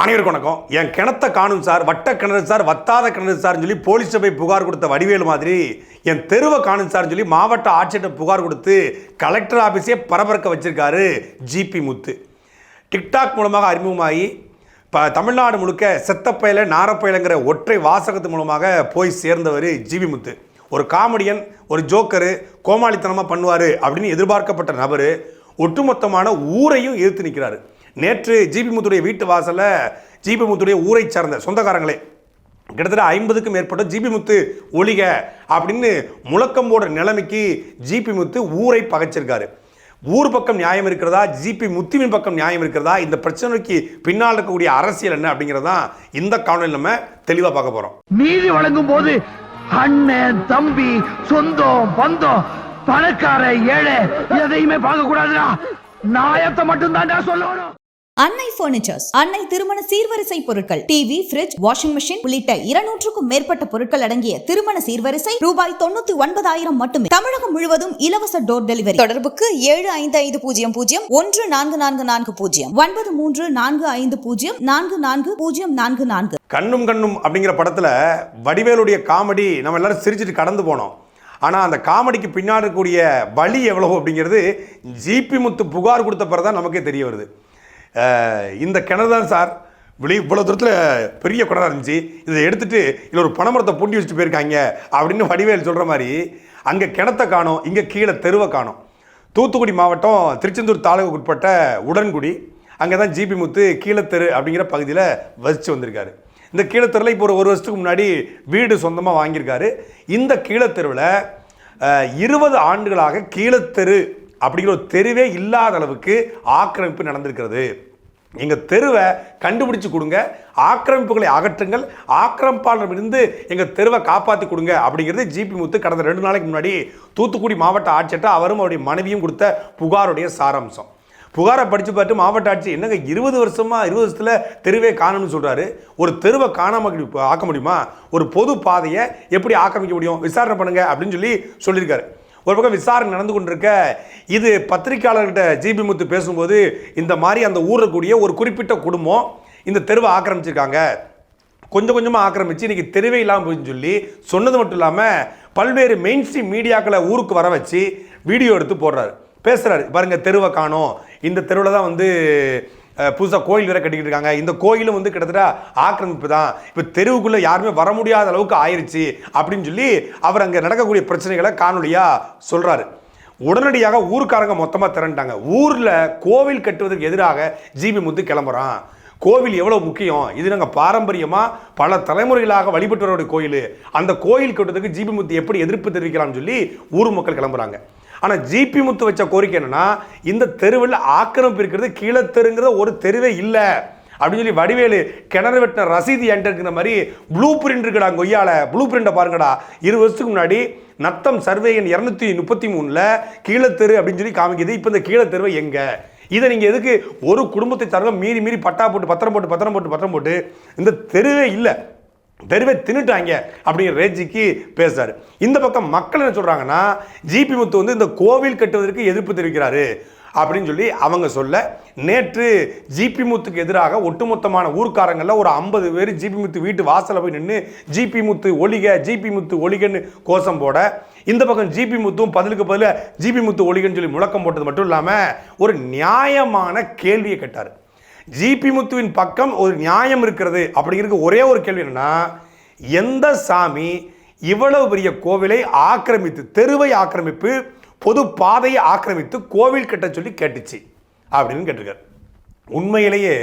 அனைவருக்கும் வணக்கம். என் கிணத்த காணும் சார் வட்ட கிணறு சார் வத்தாத கிணறு சார்னு சொல்லி போலீஸ் போய் புகார் கொடுத்த வடிவேலு மாதிரி என் தெருவை காணும் சார்னு சொல்லி மாவட்ட ஆட்சியர்கிட்ட புகார் கொடுத்து கலெக்டர் ஆஃபீஸே பரபரக்க வச்சிருக்காரு ஜிபி முத்து. டிக்டாக் மூலமாக அறிமுகமாகி இப்போ தமிழ்நாடு முழுக்க செத்தப்பயல நாரப்பயலங்கிற ஒற்றை வாசகத்து மூலமாக போய் சேர்ந்தவர் ஜிபி முத்து. ஒரு காமெடியன் ஒரு ஜோக்கரு கோமாளித்தனமாக பண்ணுவார் அப்படின்னு எதிர்பார்க்கப்பட்ட நபர் ஒட்டுமொத்தமான ஊரையும் எதிர்த்து நிற்கிறாரு நேற்று ஜிபி முத்துடைய வீட்டு வாசல்ல ஜிபி முத்துடைய ஊரை சார்ந்த சொந்தக்காரங்களே கிட்டத்தட்ட ஐம்பதுக்கும் மேற்பட்ட ஜிபி முத்து ஒளிக அப்படின்னு முழக்கம் போடுற நிலைமைக்கு ஜிபி முத்து ஊரை பகைச்சிருக்காரு. ஊர் பக்கம் நியாயம் இருக்கிறதா ஜிபி முத்துவின் பக்கம் நியாயம் இருக்கிறதா இந்த பிரச்சனைக்கு பின்னால் இருக்கக்கூடிய அரசியல் என்ன அப்படிங்கிறதா இந்த காணொலி நம்ம தெளிவாக பார்க்க போகிறோம் நீதி வழங்கும் போது அண்ணன் தம்பி சொந்தம் பந்தம் பணக்கார ஏழை எதையுமே பார்க்க கூடாதுடா நாயத்தை மட்டும் தான் சொல்லணும். அன்னை பர்னிச்சர்ஸ் அன்னை திருமண சீர்வரிசை பொருட்கள் டிவி ஃபிரிட்ஜ் வாஷிங் மெஷின் உள்ளிட்ட இருநூற்றுக்கும் மேற்பட்ட பொருட்கள் அடங்கிய திருமண சீர்வரிசை ரூபாய் தொண்ணூத்தி ஒன்பதாயிரம் மட்டுமே. தமிழகம் முழுவதும் இலவச டோர் டெலிவரி தொடர்புக்கு ஏழு ஐந்து ஐந்து பூஜ்ஜியம் பூஜ்ஜியம் ஒன்று நான்கு நான்கு நான்கு பூஜ்ஜியம் ஒன்பது மூன்று நான்கு ஐந்து பூஜ்ஜியம் நான்கு நான்கு பூஜ்ஜியம் நான்கு நான்கு. கண்ணும் கண்ணும் அப்படிங்கிற படத்துல வடிவேலுடைய காமெடி நம்ம எல்லாரும் சிரிச்சிட்டு கடந்து போனோம். ஆனால் அந்த காமெடிக்கு பின்னாடி இருக்கக்கூடிய வழி எவ்வளவு அப்படிங்கிறது ஜிபி முத்து புகார் கொடுத்த பிறகு தான் நமக்கே தெரிய வருது. இந்த கிணறு தான் சார். விழி இவ்வளோ தூரத்தில் பெரிய குடம் இருந்துச்சு. இதை எடுத்துட்டு இதில் ஒரு பனைமரத்தை பூட்டி வச்சுட்டு போயிருக்காங்க அப்படின்னு வடிவேல் சொல்கிற மாதிரி அங்கே கிணத்தை காணோம் இங்கே கீழே தெருவை காணோம். தூத்துக்குடி மாவட்டம் திருச்செந்தூர் தாலுகாவுக்கு உட்பட்ட உடன்குடி அங்கே தான் ஜிபி முத்து கீழத்தெரு அப்படிங்கிற பகுதியில் வசித்து வந்திருக்காரு. இந்த கீழத்தெருவில் இப்போ ஒரு ஒரு வருஷத்துக்கு முன்னாடி வீடு சொந்தமாக வாங்கியிருக்காரு. இந்த கீழத்தெருவில் இருபது ஆண்டுகளாக கீழத்தெரு அப்படிங்கிற ஒரு தெருவே இல்லாத அளவுக்கு ஆக்கிரமிப்பு நடந்திருக்கிறது. எங்கள் தெருவை கண்டுபிடிச்சு கொடுங்க ஆக்கிரமிப்புகளை அகற்றுங்கள் ஆக்கிரமிப்பாளரிடமிருந்து எங்கள் தெருவை காப்பாற்றி கொடுங்க அப்படிங்கிறது ஜிபி முத்து கடந்த ரெண்டு நாளைக்கு முன்னாடி தூத்துக்குடி மாவட்ட ஆட்சியர்கிட்ட அவரும் அவருடைய மனைவியும் கொடுத்த புகாருடைய சாராம்சம். புகாரை படித்து பார்த்து மாவட்ட ஆட்சி என்னங்க இருபது வருஷமாக இருபது வருஷத்தில் தெருவே காணணும்னு சொல்கிறாரு ஒரு தெருவை காணாமல் ஆக்க முடியுமா? ஒரு பொது பாதையை எப்படி ஆக்கிரமிக்க முடியும்? விசாரணை பண்ணுங்கள் அப்படின்னு சொல்லி சொல்லியிருக்காரு. ஒரு பக்கம் விசாரணை நடந்து கொண்டிருக்க இது பத்திரிக்கையாளர்கிட்ட ஜிபி முத்து பேசும்போது இந்த மாதிரி அந்த ஊரில் கூடிய ஒரு குறிப்பிட்ட குடும்பம் இந்த தெருவை ஆக்கிரமிச்சிருக்காங்க. கொஞ்சம் கொஞ்சமாக ஆக்கிரமிச்சு இன்றைக்கி தெருவே இல்லாமல் போயின்னு சொல்லி சொன்னது மட்டும் இல்லாமல் பல்வேறு மெயின் ஸ்ட்ரீம் மீடியாக்களை ஊருக்கு வர வச்சு வீடியோ எடுத்து போடுறாரு. பேசுகிறாரு பாருங்கள் தெருவை காணோம். இந்த தெருவில் தான் வந்து புதுசாக கோயில் வேற கட்டிக்கிட்டு இருக்காங்க. இந்த கோயிலும் வந்து கிட்டத்தட்ட ஆக்கிரமிப்பு தான் இப்போ தெருவுக்குள்ளே யாருமே வர முடியாத அளவுக்கு ஆயிடுச்சு அப்படின்னு சொல்லி அவர் அங்கே நடக்கக்கூடிய பிரச்சனைகளை காணொலியாக சொல்கிறாரு உடனடியாக ஊருக்காரங்க மொத்தமாக திரண்டாங்க. ஊரில் கோவில் கட்டுவதற்கு எதிராக ஜிபி முத்து கிளம்புறான். கோவில் எவ்வளோ முக்கியம்? இது நாங்கள் பாரம்பரியமாக பல தலைமுறைகளாக வழிபட்டு வரக்கூடிய கோயில். அந்த கோயில் கட்டுறதுக்கு ஜிபி முத்து எப்படி எதிர்ப்பு தெரிவிக்கலாம்னு சொல்லி ஊர் மக்கள் கிளம்புறாங்க. ஆனால் ஜிபி முத்து வச்ச கோரிக்கை என்னன்னா இந்த தெருவில் ஆக்கிரமிப்பு இருக்கிறது கீழே தெருங்கிறத ஒரு தெருவே இல்லை. அப்படின்னு சொல்லி வடிவேலு கிணறு வெட்டின ரசீது என்கிட்ட இருக்கிற மாதிரி ப்ளூ பிரிண்ட் இருக்குடா கொய்யால ப்ளூ பிரிண்டை பாருங்கடா. இரு வருஷத்துக்கு முன்னாடி நத்தம் சர்வேயன் இரநூத்தி முப்பத்தி மூணில் கீழத்தெரு அப்படின்னு சொல்லி காமிக்குது. இப்போ இந்த கீழத்தெருவை எங்கே? இதை நீங்கள் எதுக்கு ஒரு குடும்பத்தை தரங்க மீறி மீறி பட்டா போட்டு பத்திரம் போட்டு பத்திரம் போட்டு பத்திரம் போட்டு இந்த தெருவே இல்லை. தெருவே தின்னுட்டாங்க அப்படிங்கிற ரேஜிக்கு பேசுறாரு. இந்த பக்கம் மக்கள் என்ன சொல்கிறாங்கன்னா ஜிபி முத்து வந்து இந்த கோவில் கட்டுவதற்கு எதிர்ப்பு தெரிவிக்கிறாரு அப்படின்னு சொல்லி அவங்க சொல்ல நேற்று ஜிபி முத்துக்கு எதிராக ஒட்டுமொத்தமான ஊர்க்காரங்களில் ஒரு ஐம்பது பேர் ஜிபி முத்து வீட்டு வாசலில் போய் நின்று ஜிபி முத்து ஒளிக ஜிபி முத்து ஒளிகன்னு கோஷம் போட இந்த பக்கம் ஜிபி முத்தும் பதிலுக்கு பதில் ஜிபி முத்து ஒளிகன்னு சொல்லி முழக்கம் போட்டது மட்டும் இல்லாமல் ஒரு நியாயமான கேள்வியை கேட்டார். ஜிபி முத்துவின் பக்கம் ஒரு நியாயம் இருக்கிறது அப்படிங்கிறது ஒரே ஒரு கேள்வி என்னன்னா எந்த சாமி இவ்வளவு பெரிய கோவிலை ஆக்கிரமித்து தெருவை ஆக்கிரமிப்பு பொது பாதையை ஆக்கிரமித்து கோவில் கட்ட சொல்லி கேட்டுச்சு அப்படின்னு கேட்டிருக்காரு. உண்மையிலேயே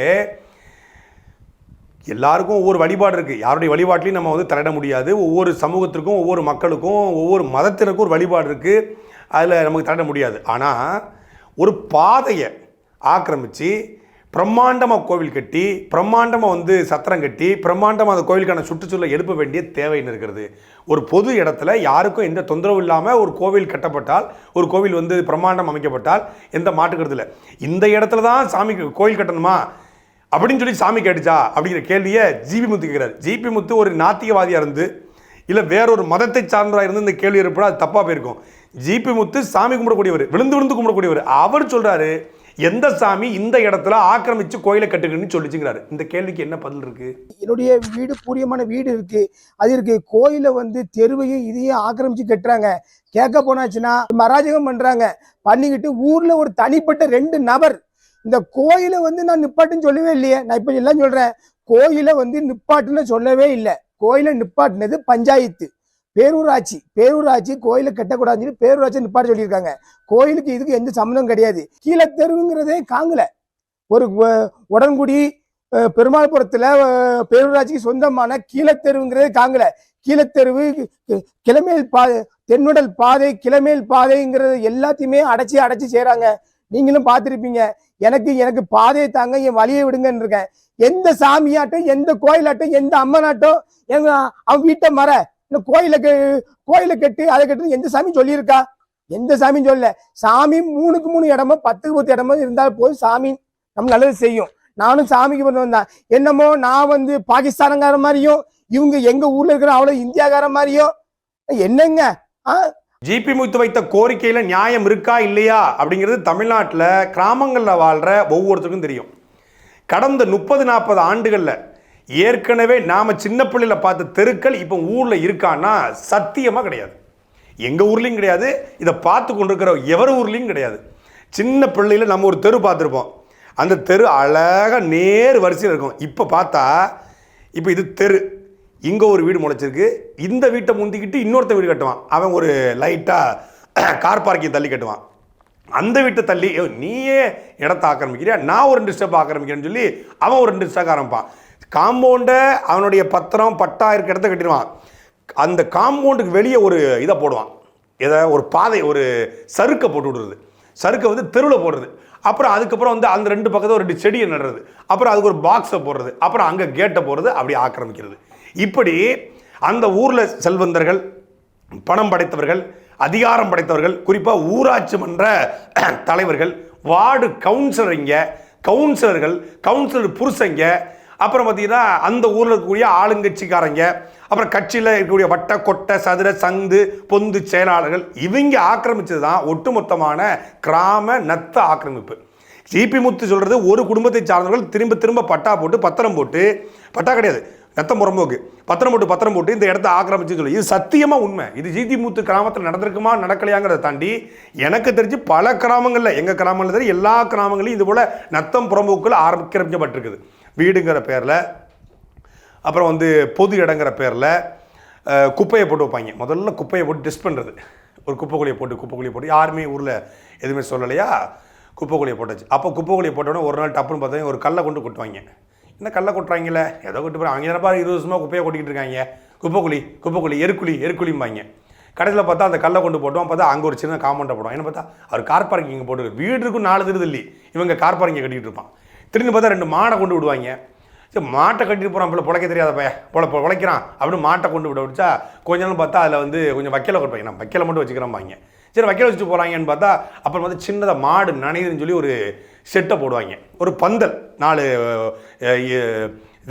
எல்லாருக்கும் ஒவ்வொரு வழிபாடு இருக்குது யாருடைய வழிபாட்டிலையும் நம்ம வந்து தலையிட முடியாது. ஒவ்வொரு சமூகத்திற்கும் ஒவ்வொரு மக்களுக்கும் ஒவ்வொரு மதத்தினருக்கும் ஒரு வழிபாடு இருக்குது அதில் நமக்கு தலையிட முடியாது. ஆனால் ஒரு பாதையை ஆக்கிரமித்து பிரம்மாண்டமாக கோவில் கட்டி பிரம்மாண்டமாக வந்து சத்திரம் கட்டி பிரம்மாண்டமாக அந்த கோவிலுக்கான சுற்றுச்சூழலை எழுப்ப வேண்டிய தேவைன்னு இருக்கிறது. ஒரு பொது இடத்துல யாருக்கும் எந்த தொந்தரவும் இல்லாமல் ஒரு கோவில் கட்டப்பட்டால் ஒரு கோவில் வந்து பிரம்மாண்டம் அமைக்கப்பட்டால் எந்த மாட்டுக்கிறதுல இந்த இடத்துல தான் சாமி கோவில் கட்டணுமா? அப்படின்னு சொல்லி சாமி கேட்டுச்சா? அப்படிங்கிற கேள்வியை ஜிபி முத்து கேட்குறாரு. ஜிபி முத்து ஒரு நாத்திகவாதியாக இருந்து இல்லை வேறொரு மதத்தை சார்ந்தராக இருந்து இந்த கேள்வி இருப்பா அது தப்பாக போயிருக்கும். ஜிபி முத்து சாமி கும்பிடக்கூடியவர் விழுந்து விழுந்து கும்பிடக்கூடியவர். அவர் சொல்கிறாரு எந்த சாமி இந்த இடத்துல ஆக்கிரமிச்சு கோயிலை கட்டுக்குன்னு சொல்லிச்சுங்கிறாரு. இந்த கேள்விக்கு என்ன பதில் இருக்கு? என்னுடைய வீடு பூரியமான வீடு இருக்கு. அது இருக்கு. கோயிலை வந்து தெருவையும் இதையும் ஆக்கிரமிச்சு கட்டுறாங்க. கேட்க போனாச்சுன்னா மராஜகம் பண்றாங்க. பண்ணிக்கிட்டு ஊர்ல ஒரு தனிப்பட்ட ரெண்டு நபர். இந்த கோயிலை வந்து நான் நிப்பாட்டுன்னு சொல்லவே இல்லையே. நான் இப்ப எல்லாம் சொல்றேன். கோயிலை வந்து நிப்பாட்டுன்னு சொல்லவே இல்லை. கோயிலை நிப்பாட்டினது பஞ்சாயத்து. பேரூராட்சி பேரூராட்சி கோயிலை கட்டக்கூடாதுன்னு சொல்லி பேரூராட்சி நிப்பாட்ட சொல்லியிருக்காங்க. கோயிலுக்கு இதுக்கு எந்த சம்மந்தம் கிடையாது. கீழே தெருவுங்கிறதே காங்கல. ஒரு உடன்குடி பெருமாள்புரத்தில் பெருமாள்புரத்துல பேரூராட்சிக்கு சொந்தமான கீழத்தெருவுங்கிறதே காங்கல. கீழத்தெருவு தெருவு கிளமேல் பாதை தென்னுடல் பாதை கிளமேல் பாதைங்கிறது எல்லாத்தையுமே அடைச்சி அடைச்சி செய்கிறாங்க நீங்களும் பார்த்துருப்பீங்க. எனக்கு எனக்கு பாதையை தாங்க என் வழியை விடுங்கன்னு இருக்கேன். எந்த சாமியாட்டும் எந்த கோயிலாட்டும் எந்த அம்மனாட்டும் எங்க அவன் வீட்டை மர இந்த கோயிலை கெ கோயிலை கட்டு அதை கட்டு எந்த சாமி சொல்லியிருக்கா? எந்த சாமியும் சொல்லல. சாமி மூணுக்கு மூணு இடமோ பத்துக்கு பத்து இடமோ இருந்தால் போதும் சாமி. நம்ம நல்லது செய்யும். நானும் சாமிக்கு பண்ண தான் என்னமோ நான் வந்து பாகிஸ்தானங்கார மாதிரியும் இவங்க எங்க ஊர்ல இருக்கிற அவ்வளவு இந்தியாக்கார மாதிரியும். என்னங்க? ஆ? ஜிபி முத்து வைத்த கோரிக்கையில நியாயம் இருக்கா இல்லையா? அப்படிங்கிறது தமிழ்நாட்டில் கிராமங்களில் வாழ்ற ஒவ்வொருத்தருக்கும் தெரியும். கடந்த முப்பது நாற்பது ஆண்டுகளில் ஏற்கனவே நாம் சின்ன பிள்ளையில பார்த்த தெருக்கள் இப்போ ஊரில் இருக்கான்னா சத்தியமாக கிடையாது. எங்கள் ஊர்லேயும் கிடையாது. இதை பார்த்து கொண்டிருக்கிற எவர் ஊர்லேயும் கிடையாது. சின்ன பிள்ளையில நம்ம ஒரு தெரு பார்த்துருப்போம். அந்த தெரு அழகாக நேர் வரிசையில் இருக்கும். இப்போ பார்த்தா இப்போ இது தெரு. இங்கே ஒரு வீடு முளைச்சிருக்கு. இந்த வீட்டை முந்திக்கிட்டு இன்னொருத்த வீடு கட்டுவான். அவன் ஒரு லைட்டாக கார் பார்க்கிங் தள்ளி கட்டுவான். அந்த வீட்டை தள்ளி நீயே இடத்த ஆக்கிரமிக்கிறியா? நான் ஒரு ரெண்டு ஸ்டெப் ஆக்கிரமிக்கிறேன்னு சொல்லி அவன் ஒரு ரெண்டு ஸ்டெப் ஆரம்பிப்பான். காம்பவுண்டை அவனுடைய பத்திரம் பட்டா இருக்க இடத்த கட்டிடுவான். அந்த காம்பவுண்டுக்கு வெளியே ஒரு இதை போடுவான். எதை ஒரு பாதை ஒரு சறுக்கை போட்டு விடுறது. சறுக்கை வந்து தெருவில் போடுறது. அப்புறம் அதுக்கப்புறம் வந்து அந்த ரெண்டு பக்கத்தில் ஒரு ரெண்டு செடியை நடுறது. அப்புறம் அதுக்கு ஒரு பாக்ஸை போடுறது. அப்புறம் அங்கே கேட்டை போடுறது. அப்படி ஆக்கிரமிக்கிறது. இப்படி அந்த ஊரில் செல்வந்தர்கள் பணம் படைத்தவர்கள் அதிகாரம் படைத்தவர்கள் குறிப்பாக ஊராட்சி மன்ற தலைவர்கள் வார்டு கவுன்சிலருங்க கவுன்சிலர்கள் கவுன்சிலர் புருஷங்க அப்புறம் பார்த்தீங்கன்னா அந்த ஊரில் இருக்கக்கூடிய ஆளுங்கட்சிக்காரங்க அப்புறம் கட்சியில் இருக்கக்கூடிய வட்ட கொட்டை சதுர சந்து பொந்து செயலாளர்கள் இவங்க ஆக்கிரமிச்சது தான் ஒட்டுமொத்தமான கிராம நத்த ஆக்கிரமிப்பு. ஜிபி முத்து சொல்கிறது ஒரு குடும்பத்தை சார்ந்தவர்கள் திரும்ப திரும்ப பட்டா போட்டு பத்திரம் போட்டு பட்டா கிடையாது. நத்தம் புறம்போக்கு பத்திரம் போட்டு பத்திரம் போட்டு இந்த இடத்த ஆக்கிரமிச்சு சொல்லி. இது சத்தியமாக உண்மை. இது ஜிபி முத்து கிராமத்தில் நடந்திருக்குமா நடக்கலையாங்கிறத தாண்டி எனக்கு தெரிஞ்சு பல கிராமங்களில் எங்கள் கிராமங்களில் தெரியும் எல்லா கிராமங்களையும் இது போல் நத்தம் புறம்போக்குகள் ஆரம்பிக்கப்பட்டிருக்குது. வீடுங்கிற பேரில் அப்புறம் வந்து பொது இடங்கிற பேரில் குப்பையை போட்டு வைப்பாங்க. முதல்ல குப்பையை போட்டு டிஸ்ட் பண்ணுறது ஒரு குப்பைக்குழியை போட்டு குப்பைக்குழியை போட்டு. யாருமே ஊரில் எதுவுமே சொல்லலையா? குப்பைக்குழியை போட்டாச்சு. அப்போ குப்பைக்குழியை போட்டோன்னே ஒரு நாள் டப்புன்னு பார்த்தா ஒரு கல்லை கொண்டு கொட்டுவாங்க. என்ன கல்லை கொட்டுறாங்களே ஏதோ கொட்டு போகிறாங்க அவங்க என்னப்பா இருபது வருஷமாக குப்பையை கொட்டிக்கிட்டு இருக்காங்க? குப்பைக்குழி குப்பைக்குழி எருக்குழி எருக்குழிம்பாங்க. கடைசியில் பார்த்தா அந்த கல்லை கொண்டு போட்டோம். பார்த்தா அங்கே ஒரு சின்ன காம்பவுண்டை போடுவோம் என்ன பார்த்தா? அவர் கார் பார்க்கிங் போட்டு வீடு இருக்கும் நாலு திருது இல்லை இவங்க கார் பார்க்கிங் கட்டிக்கிட்டு இருப்பான். திரும்பி பார்த்தா ரெண்டு மாடை கொண்டு விடுவாங்க. சரி மாட்டை கட்டிட்டு போகிறான் பிள்ளை பிழைக்க தெரியாத பையன். பொழ பிழைக்கிறான் அப்படின்னு மாட்டை கொண்டு விட விடுச்சா கொஞ்ச நாள் பார்த்தா அதில் வந்து கொஞ்சம் வைக்கல கொடுப்பாங்க நான் வைக்கல மட்டும் வச்சுக்கிறேன்பாங்க சரி வைக்கல வச்சுட்டு போகிறாங்கன்னு பார்த்தா அப்புறம் வந்து சின்னதாக மாடு நனையுதுன்னு சொல்லி ஒரு செட்டை போடுவாங்க. ஒரு பந்தல் நாலு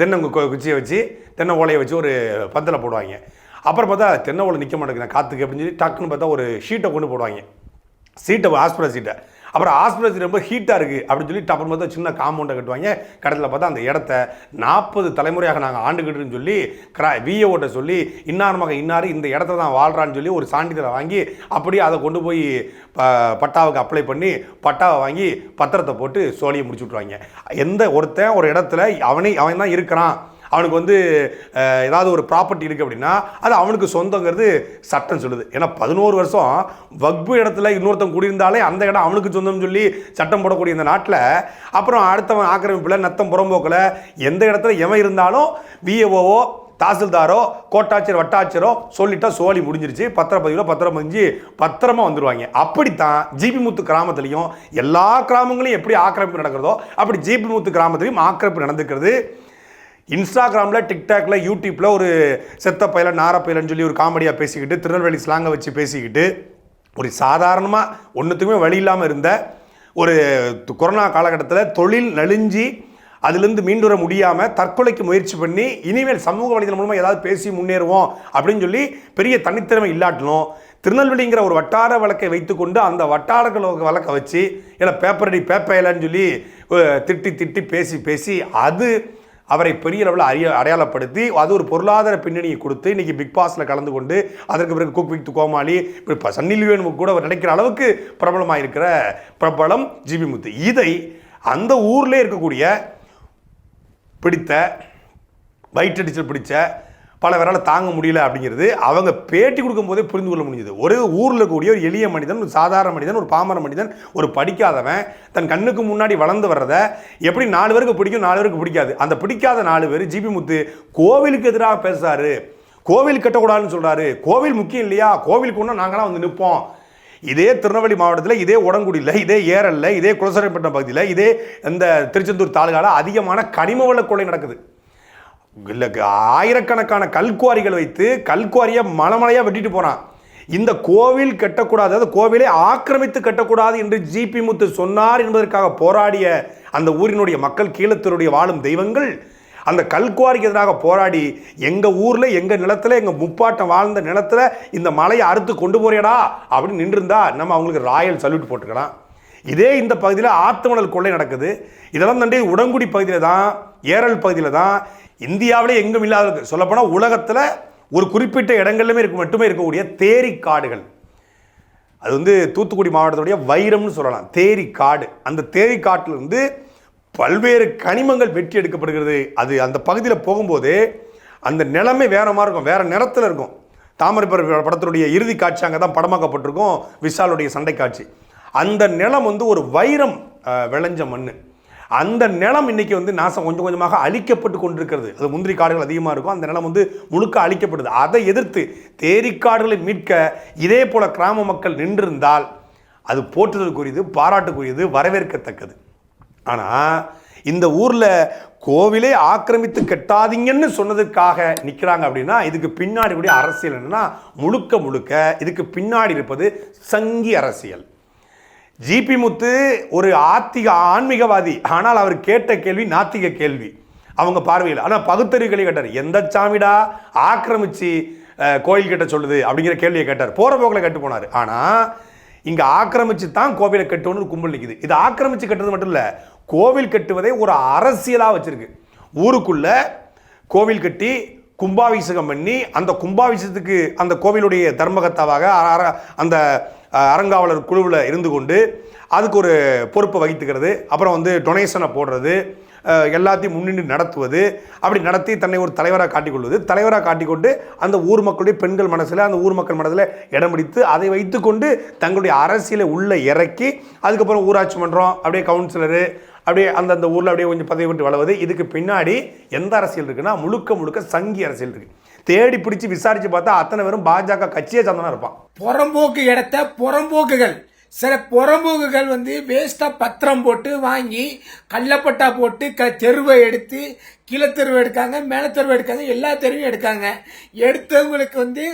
தென்னை குச்சியை வச்சு தென்னை ஓலையை வச்சு ஒரு பந்தலை போடுவாங்க. அப்புறம் பார்த்தா தென்னை ஓலை நிற்க மாட்டேங்குது காற்றுக்கு அப்படின்னு சொல்லி டக்குன்னு பார்த்தா ஒரு ஷீட்டை கொண்டு போடுவாங்க. சீட்டை ஹாஸ்பிட்டல் சீட்டை. அப்புறம் ஆஸ்பத்திரி ரொம்ப ஹீட்டாக இருக்குது அப்படின்னு சொல்லிட்டு அப்புறம் பார்த்தா சின்ன காம்பவுண்டை கட்டுவாங்க. கடத்தில் பார்த்தா அந்த இடத்த நாற்பது தலைமுறையாக நாங்கள் ஆண்டுகிட்டுன்னு சொல்லி கிரா விஏஓட்ட சொல்லி இன்னாரமாக இன்னார் இந்த இடத்துல தான் வாழ்கிறான்னு சொல்லி ஒரு சான்றிதழை வாங்கி அப்படியே அதை கொண்டு போய் ப பட்டாவுக்கு அப்ளை பண்ணி பட்டாவை வாங்கி பத்திரத்தை போட்டு சோழியை முடிச்சு விட்ருவாங்க எந்த ஒருத்தன் ஒரு இடத்துல அவனே அவன் தான் இருக்கிறான். அவனுக்கு வந்து ஏதாவது ஒரு ப்ராப்பர்ட்டி இருக்குது அப்படின்னா அது அவனுக்கு சொந்தங்கிறது சட்டம் சொல்லுது. ஏன்னா பதினோரு வருஷம் வக்பு இடத்துல இன்னொருத்தன் குடியிருந்தாலே அந்த இடம் அவனுக்கு சொந்தம்னு சொல்லி சட்டம் போடக்கூடிய இந்த நாட்டில் அப்புறம் அடுத்தவன் ஆக்கிரமிப்பில் நத்தம் புறம்போக்கில் எந்த இடத்துல எவன் இருந்தாலும் விஏஓவோ தாசில்தாரோ கோட்டாட்சியர் வட்டாட்சியரோ சொல்லிட்டா சோழி முடிஞ்சிருச்சு. பத்திரப்பதிவில் பத்திரம் பதிஞ்சு பத்திரமா வந்துடுவாங்க அப்படித்தான் ஜிபி முத்து கிராமத்துலையும் எல்லா கிராமங்களையும் எப்படி ஆக்கிரமிப்பு நடக்கிறதோ அப்படி ஜிபி முத்து கிராமத்துலையும் ஆக்கிரமிப்பு நடந்துக்கிறது. இன்ஸ்டாகிராமில் டிக்டாக்ல யூடியூப்பில் ஒரு செத்த பையல நார பயிலன்னு சொல்லி ஒரு காமெடியாக பேசிக்கிட்டு திருநெல்வேலி ஸ்லாங்கை வச்சு பேசிக்கிட்டு ஒரு சாதாரணமாக ஒன்றுத்துக்குமே வழி இல்லாமல் இருந்த ஒரு கொரோனா காலகட்டத்தில் தொழில் நலிஞ்சி அதுலேருந்து மீண்டு வர முடியாமல் தற்கொலைக்கு முயற்சி பண்ணி இனிமேல் சமூக வலைதளம் மூலமாக ஏதாவது பேசி முன்னேறுவோம் அப்படின்னு சொல்லி பெரிய தனித்திறமை இல்லாட்டிலும் திருநெல்வேலிங்கிற ஒரு வட்டார வழக்கை வைத்துக்கொண்டு அந்த வட்டார வழக்கை வச்சு இல்லை பேப்பரடி பேப்பையிலன்னு சொல்லி திட்டி திட்டி பேசி பேசி அது அவரை பெரிய அளவில் அறிய அடையாளப்படுத்தி அது ஒரு பொருளாதார பின்னணியை கொடுத்து இன்றைக்கி பிக் பாஸில் கலந்து கொண்டு அதற்கு பிறகு குக் வித் கோமாளி இப்போ சன்னி கூட அவர் நினைக்கிற அளவுக்கு பிரபலமாக இருக்கிற பிரபலம் ஜிபி முத்து இதை அந்த ஊரில் இருக்கக்கூடிய பிடித்த வயிற்றடிச்சல் பிடித்த பல பேரால் தாங்க முடியல அப்படிங்கிறது அவங்க பேட்டி கொடுக்கும்போதே புரிந்து கொள்ள முடிஞ்சது. ஒரு ஊரில் இருக்கக்கூடிய ஒரு எளிய மனிதன் ஒரு சாதாரண மனிதன் ஒரு பாமர மனிதன் ஒரு படிக்காதவன் தன் கண்ணுக்கு முன்னாடி வளர்ந்து வர்றத எப்படி நாலு பேருக்கு பிடிக்கும் நாலு பேருக்கு பிடிக்காது? அந்த பிடிக்காத நாலு பேர் ஜிபி முத்து கோவிலுக்கு எதிராக பேசுறாரு. கோவில் கட்டக்கூடாதுன்னு சொல்கிறாரு கோவில் முக்கியம் இல்லையா? கோவிலுக்குன்னா நாங்களாம் வந்து நிற்போம் இதே திருநெல்வேலி மாவட்டத்தில் இதே உடங்குடியில் இதே ஏரல்ல இதே குலசரப்பட்டினம் பகுதியில் இதே இந்த திருச்செந்தூர் தாலுகாவில் அதிகமான கனிம வள கொலை நடக்குது. இல்லை ஆயிரக்கணக்கான கல்குவாரிகள் வைத்து கல்குவாரியை மலமலையாக வெட்டிட்டு போகிறான் இந்த கோவில் கட்டக்கூடாது அதாவது கோவிலை ஆக்கிரமித்து கட்டக்கூடாது என்று ஜிபி முத்து சொன்னார் என்பதற்காக போராடிய அந்த ஊரினுடைய மக்கள் கீழத்தருடைய வாழும் தெய்வங்கள் அந்த கல்குவாரிக்கு எதிராக போராடி எங்கள் ஊரில் எங்கள் நிலத்தில் எங்கள் முப்பாட்டம் வாழ்ந்த நிலத்தில் இந்த மலையை அறுத்து கொண்டு போறியடா அப்படின்னு நின்றுருந்தா நம்ம அவங்களுக்கு ராயல் சல்யூட் போட்டுக்கலாம். இதே இந்த பகுதியில் ஆத்துமணல் கொள்ளை நடக்குது. இதெல்லாம் தண்டி உடங்குடி பகுதியில் தான் ஏரல் பகுதியில் தான் இந்தியாவிலே எங்கும் இல்லாத சொல்லப்போனால் உலகத்தில் ஒரு குறிப்பிட்ட இடங்கள்லுமே இருக்க மட்டுமே இருக்கக்கூடிய தேரி காடுகள் அது வந்து தூத்துக்குடி மாவட்டத்துடைய வைரம்னு சொல்லலாம். தேரி காடு அந்த தேரி காட்டிலிருந்து பல்வேறு கனிமங்கள் வெட்டி எடுக்கப்படுகிறது. அது அந்த பகுதியில் போகும்போது அந்த நிலமே வேற மாதிரி இருக்கும். வேற நிறத்தில் இருக்கும். தாமரைப்பர் படத்தினுடைய இறுதி காட்சி அங்கே தான் படமாக்கப்பட்டிருக்கும். விஷாலுடைய சண்டை காட்சி. அந்த நிலம் வந்து ஒரு வைரம் விளைஞ்ச மண் அந்த நிலம் இன்னைக்கு வந்து நாசம் கொஞ்சம் கொஞ்சமாக அழிக்கப்பட்டு கொண்டிருக்கிறது. அது முந்திரி காடுகள் அதிகமாக இருக்கும். அந்த நிலம் வந்து முழுக்க அழிக்கப்படுது. அதை எதிர்த்து தேரிக்காடுகளை மீட்க இதே போல கிராம மக்கள் நின்றிருந்தால் அது போற்றுதலுக்குரியது பாராட்டுக்குரியது வரவேற்கத்தக்கது. ஆனால் இந்த ஊரில் கோவிலே ஆக்கிரமித்து கெட்டாதீங்கன்னு சொன்னதுக்காக நிற்கிறாங்க அப்படின்னா இதுக்கு பின்னாடி கூடிய அரசியல் என்னன்னா முழுக்க முழுக்க இதுக்கு பின்னாடி இருப்பது சங்கி அரசியல். ஜிபி முத்து ஒரு ஆத்திக ஆன்மீகவாதி. ஆனால் அவர் கேட்ட கேள்வி நாத்திக கேள்வி. அவங்க பார்வையில். ஆனால் பகுத்தறிவுகளை கேட்டார். எந்த சாமிடா? ஆக்கிரமிச்சு கோயில் கட்ட சொல்லுது. அப்படிங்கிற கேள்வியை கேட்டார். போகிற போக்கில் கட்டு போனார். ஆனால் இங்கே ஆக்கிரமிச்சு தான் கோவிலை கட்டணும்னு ஒரு கும்பல் நிற்குது இது ஆக்கிரமிச்சு கட்டுறது மட்டும் இல்லை கோவில் கட்டுவதை ஒரு அரசியலாக வச்சுருக்கு. ஊருக்குள்ள கோவில் கட்டி கும்பாபிஷேகம் பண்ணி அந்த கும்பாபிஷேகத்துக்கு அந்த கோவிலுடைய தர்மகத்தாவாக அர- அந்த அறங்காவலர் குழுவில் இருந்து கொண்டு அதுக்கு ஒரு பொறுப்பை வகித்துக்கிறது. அப்புறம் வந்து டொனேஷனை போடுறது. எல்லாத்தையும் முன்னின்று நடத்துவது. அப்படி நடத்தி தன்னை ஒரு தலைவராக காட்டிக்கொள்வது தலைவராக காட்டிக்கொண்டு அந்த ஊர் மக்களுடைய பெண்கள் மனசில் அந்த ஊர் மக்கள் மனதில் இடம் பிடித்து அதை வைத்துக்கொண்டு தங்களுடைய அரசியலை உள்ளே இறக்கி அதுக்கப்புறம் ஊராட்சி மன்றம் அப்படியே கவுன்சிலரு அப்படியே அந்தந்த ஊரில் அப்படியே கொஞ்சம் பதவி விட்டு வளவது இதுக்கு பின்னாடி எந்த அரசியல் இருக்குன்னா முழுக்க முழுக்க சங்கி அரசியல் இருக்குது தேடி பிடிச்சி விசாரிச்சு பார்த்தா அத்தனை பேரும் பாஜக கட்சியே சார்ந்தனா இருப்பான். புறம்போக்கு இடத்த புறம்போக்குகள். சில புறம்போக்குகள் வந்து வேஸ்ட்டாக பத்திரம் போட்டு வாங்கி கள்ளப்பட்டா போட்டு க தெருவை எடுத்து கீழே தெருவை எடுக்காங்க மேலே தெருவை எடுக்காங்க எல்லா தெருவையும் எடுக்காங்க. எடுத்தவங்களுக்கு வந்து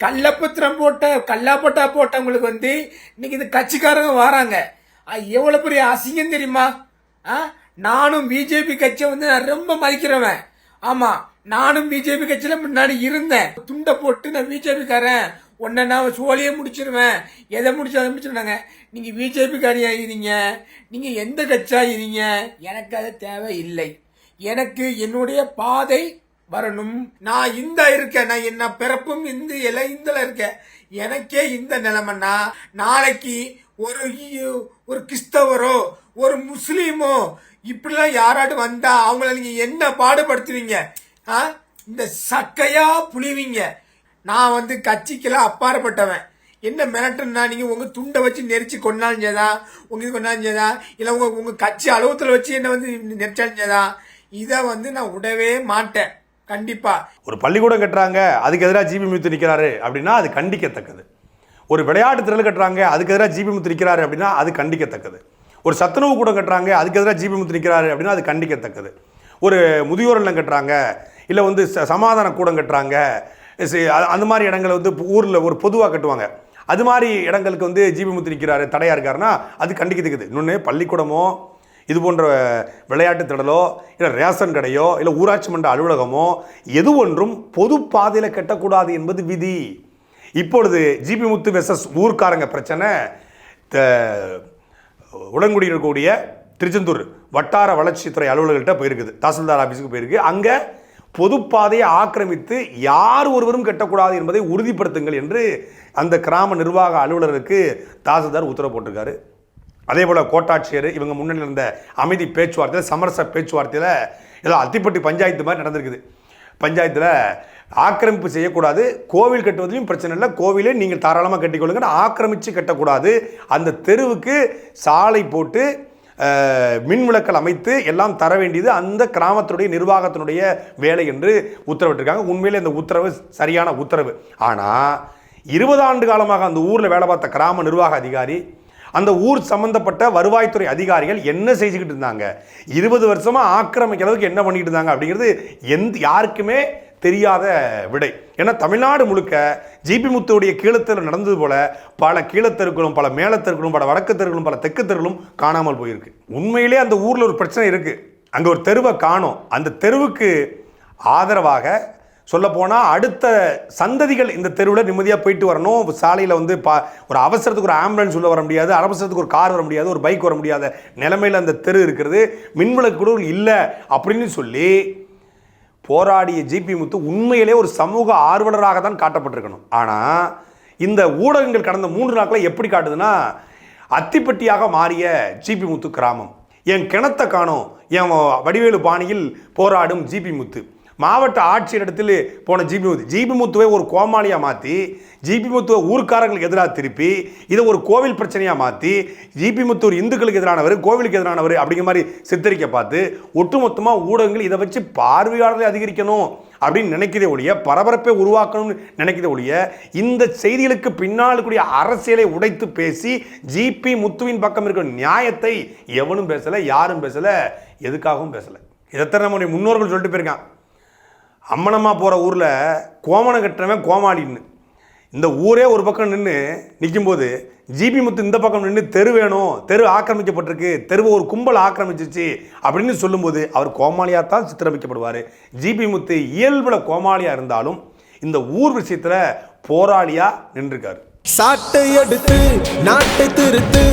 கள்ளப்பத்திரம் போட்ட கல்லாப்பட்டா போட்டவங்களுக்கு வந்து இன்னைக்கு இந்த கட்சிக்காரங்க வராங்க. எவ்வளோ பெரிய அசிங்கம் தெரியுமா? ஆ? நானும் பிஜேபி கட்சியை வந்து நான் ரொம்ப மதிக்கிறவன். ஆமா நானும் பிஜேபி கட்சியில முன்னாடி இருந்தேன். துண்டை போட்டு நான் பிஜேபி காரன் உன்னை நான் சோழியே முடிச்சிருவேன். எதை முடிச்சாலும் முடிச்சிருந்தாங்க நீங்க பிஜேபி காரியாகிறீங்க நீங்க எந்த கட்சியாகிறீங்க எனக்கு அது தேவை இல்லை எனக்கு என்னுடைய பாதை வரணும். நான் இந்த இருக்கேன். நான் என்ன பிறப்பும் இந்த இலை இந்தல இருக்கேன். எனக்கே இந்த நிலைமைன்னா நாளைக்கு ஒரு ஈ- ஒரு கிறிஸ்தவரோ ஒரு முஸ்லீமோ இப்படிலாம் யாராட்டும் வந்தா அவங்கள நீங்க என்ன பாடுபடுத்துவீங்க? ஆ? இந்த சக்கையா புழிவீங்க நான் வந்து கட்சிக்கெல்லாம் அப்பாற்பட்டவன். என்ன மிரட்டுன்னா நீங்க உங்க துண்டை வச்சு நெரிச்சு கொண்டாஞ்சதா சேதா உங்க இது கொண்டாஞ்சதா சேதா இல்ல உங்க உங்க கட்சி அலுவலத்தில் வச்சு என்ன வந்து நெரிச்சாலும் இதை வந்து நான் விடவே மாட்டேன். கண்டிப்பா. ஒரு பள்ளிக்கூடம் கட்டுறாங்க அதுக்கு எதிராக ஜிபி முத்து நிற்கிறாரு அப்படின்னா அது கண்டிக்கத்தக்கது. ஒரு விளையாட்டு திரள் கட்டுறாங்க அதுக்கு எதிராக ஜிபி முத்து நிற்கிறாரு அப்படின்னா அது கண்டிக்கத்தக்கது. ஒரு சத்துணவு கூடம் கட்டுறாங்க அதுக்கு எதிராக ஜிபி முத்து நிற்கிறாரு அப்படின்னா அது கண்டிக்கத்தக்கது. ஒரு முதியோர் இல்லம் கட்டுறாங்க இல்லை வந்து ச- சமாதான கூடம் கட்டுறாங்க அந்த மாதிரி இடங்களை வந்து ஊரில் ஒரு பொதுவாக கட்டுவாங்க. அது மாதிரி இடங்களுக்கு வந்து ஜிபி முத்து நிற்கிறாரு தடையாக இருக்காருன்னா அது கண்டிக்கத்தக்கது. இன்னொன்று பள்ளிக்கூடமோ இது போன்ற விளையாட்டு திடலோ இல்லை ரேஷன் கடையோ இல்லை ஊராட்சி மன்ற அலுவலகமோ எது ஒன்றும் பொது பாதையில் கட்டக்கூடாது என்பது விதி. இப்பொழுது ஜிபி முத்து வெசஸ் ஊர்க்காரங்க பிரச்சனை த- உடன்குடியில் இருக்கக்கூடிய திருச்செந்தூர் வட்டார வளர்ச்சித்துறை அலுவலர்கள்ட்ட போயிருக்குது. தாசில்தார் ஆஃபீஸுக்கு போயிருக்கு. அங்கே பொதுப்பாதையை ஆக்கிரமித்து யார் ஒருவரும் கட்டக்கூடாது என்பதை உறுதிப்படுத்துங்கள் என்று அந்த கிராம நிர்வாக அலுவலருக்கு தாசில்தார் உத்தரவு போட்டிருக்காரு. அதே போல் கோட்டாட்சியர் இவங்க முன்னணியில் இருந்த அமைதி பேச்சுவார்த்தையில் சமரச பேச்சுவார்த்தையில் ஏதோ அத்திப்பட்டி பஞ்சாயத்து மாதிரி நடந்திருக்குது. பஞ்சாயத்தில் ஆக்கிரமிப்பு செய்யக்கூடாது. கோவில் கட்டுவதிலும் பிரச்சனை இல்லை. கோவிலே நீங்கள் தாராளமாக கட்டிக்கொள்ளுங்க ஆக்கிரமித்து கட்டக்கூடாது. அந்த தெருவுக்கு சாலை போட்டு மின் விளக்கல் அமைத்து எல்லாம் தர வேண்டியது அந்த கிராமத்தினுடைய நிர்வாகத்தினுடைய வேலை என்று உத்தரவிட்டிருக்காங்க. உண்மையிலே இந்த உத்தரவு சரியான உத்தரவு. ஆனால் இருபது ஆண்டு காலமாக அந்த ஊரில் வேலை பார்த்த கிராம நிர்வாக அதிகாரி அந்த ஊர் சம்பந்தப்பட்ட வருவாய்த்துறை அதிகாரிகள் என்ன செஞ்சுக்கிட்டு இருந்தாங்க? இருபது வருஷமாக ஆக்கிரமிக்க அளவுக்கு என்ன பண்ணிக்கிட்டு இருந்தாங்க அப்படிங்கிறது எந்த யாருக்குமே தெரியாத விடை. ஏன்னா தமிழ்நாடு முழுக்க ஜிபி முத்துடைய கீழத்தெரு நடந்தது போல பல கீழத்தெருக்களும் பல மேலத்தெருக்களும் பல வடக்கு தெருக்களும் பல தெற்கு தெருக்களும் காணாமல் போயிருக்கு. உண்மையிலே அந்த ஊரில் ஒரு பிரச்சனை இருக்குது அங்கே ஒரு தெருவை காணும். அந்த தெருவுக்கு ஆதரவாக சொல்லப்போனால் அடுத்த சந்ததிகள் இந்த தெருவில் நிம்மதியாக போயிட்டு வரணும். சாலையில் வந்து பா ஒரு அவசரத்துக்கு ஒரு ஆம்புலன்ஸ் உள்ள வர முடியாது. அவசரத்துக்கு ஒரு கார் வர முடியாது. ஒரு பைக் வர முடியாத நிலைமையில் அந்த தெரு இருக்கிறது. மின்விளக்கு கூட இல்லை அப்படின்னு சொல்லி போராடிய ஜிபி முத்து உண்மையிலே ஒரு சமூக ஆர்வலராக தான் காட்டப்பட்டிருக்கணும். ஆனால் இந்த ஊடகங்கள் கடந்த மூன்று நாட்களில் எப்படி காட்டுதுன்னா அத்திப்பட்டியாக மாறிய ஜிபி முத்து கிராமம். என் கிணத்தை காணும். என் வடிவேலு பாணியில் போராடும் ஜிபி முத்து. மாவட்ட ஆட்சியரிடத்தில் போன ஜிபி முத்து. ஜிபி முத்துவை ஒரு கோமாளியாக மாற்றி ஜிபி முத்துவை ஊர்க்காரங்களுக்கு எதிராக திருப்பி இதை ஒரு கோவில் பிரச்சனையாக மாற்றி ஜிபி முத்து ஒரு இந்துக்களுக்கு எதிரானவர் கோவிலுக்கு எதிரானவர் அப்படிங்கிற மாதிரி சித்தரிக்க பார்த்து ஒட்டுமொத்தமாக ஊடகங்கள் இதை வச்சு பார்வையாளர்களை அதிகரிக்கணும் அப்படின்னு நினைக்கிறதே ஒழிய பரபரப்பை உருவாக்கணும்னு நினைக்கிறதே ஒழிய இந்த செய்திகளுக்கு பின்னால் கூடிய அரசியலை உடைத்து பேசி ஜிபி முத்துவின் பக்கம் இருக்கிற நியாயத்தை எவனும் பேசலை யாரும் பேசலை எதுக்காகவும் பேசலை. இதைத்தான் நம்முடைய முன்னோர்கள் சொல்லிட்டு போயிருக்கான் அம்மனம்மா போகிற ஊரில் கோமணம் கட்டுறவன் கோமாளின்னு. இந்த ஊரே ஒரு பக்கம் நின்று நிற்கும்போது ஜிபி முத்து இந்த பக்கம் நின்று தெரு வேணும் தெரு ஆக்கிரமிக்கப்பட்டிருக்கு தெருவை ஒரு கும்பல் ஆக்கிரமிச்சிச்சு அப்படின்னு சொல்லும்போது அவர் கோமாளியாக தான் சித்திரமிக்கப்படுவார் ஜிபி முத்து இயல்பில் கோமாளியாக இருந்தாலும் இந்த ஊர் விஷயத்தில் போராளியாக நின்றுருக்காரு. சாட்டை எடுத்து நாட்டை திருத்து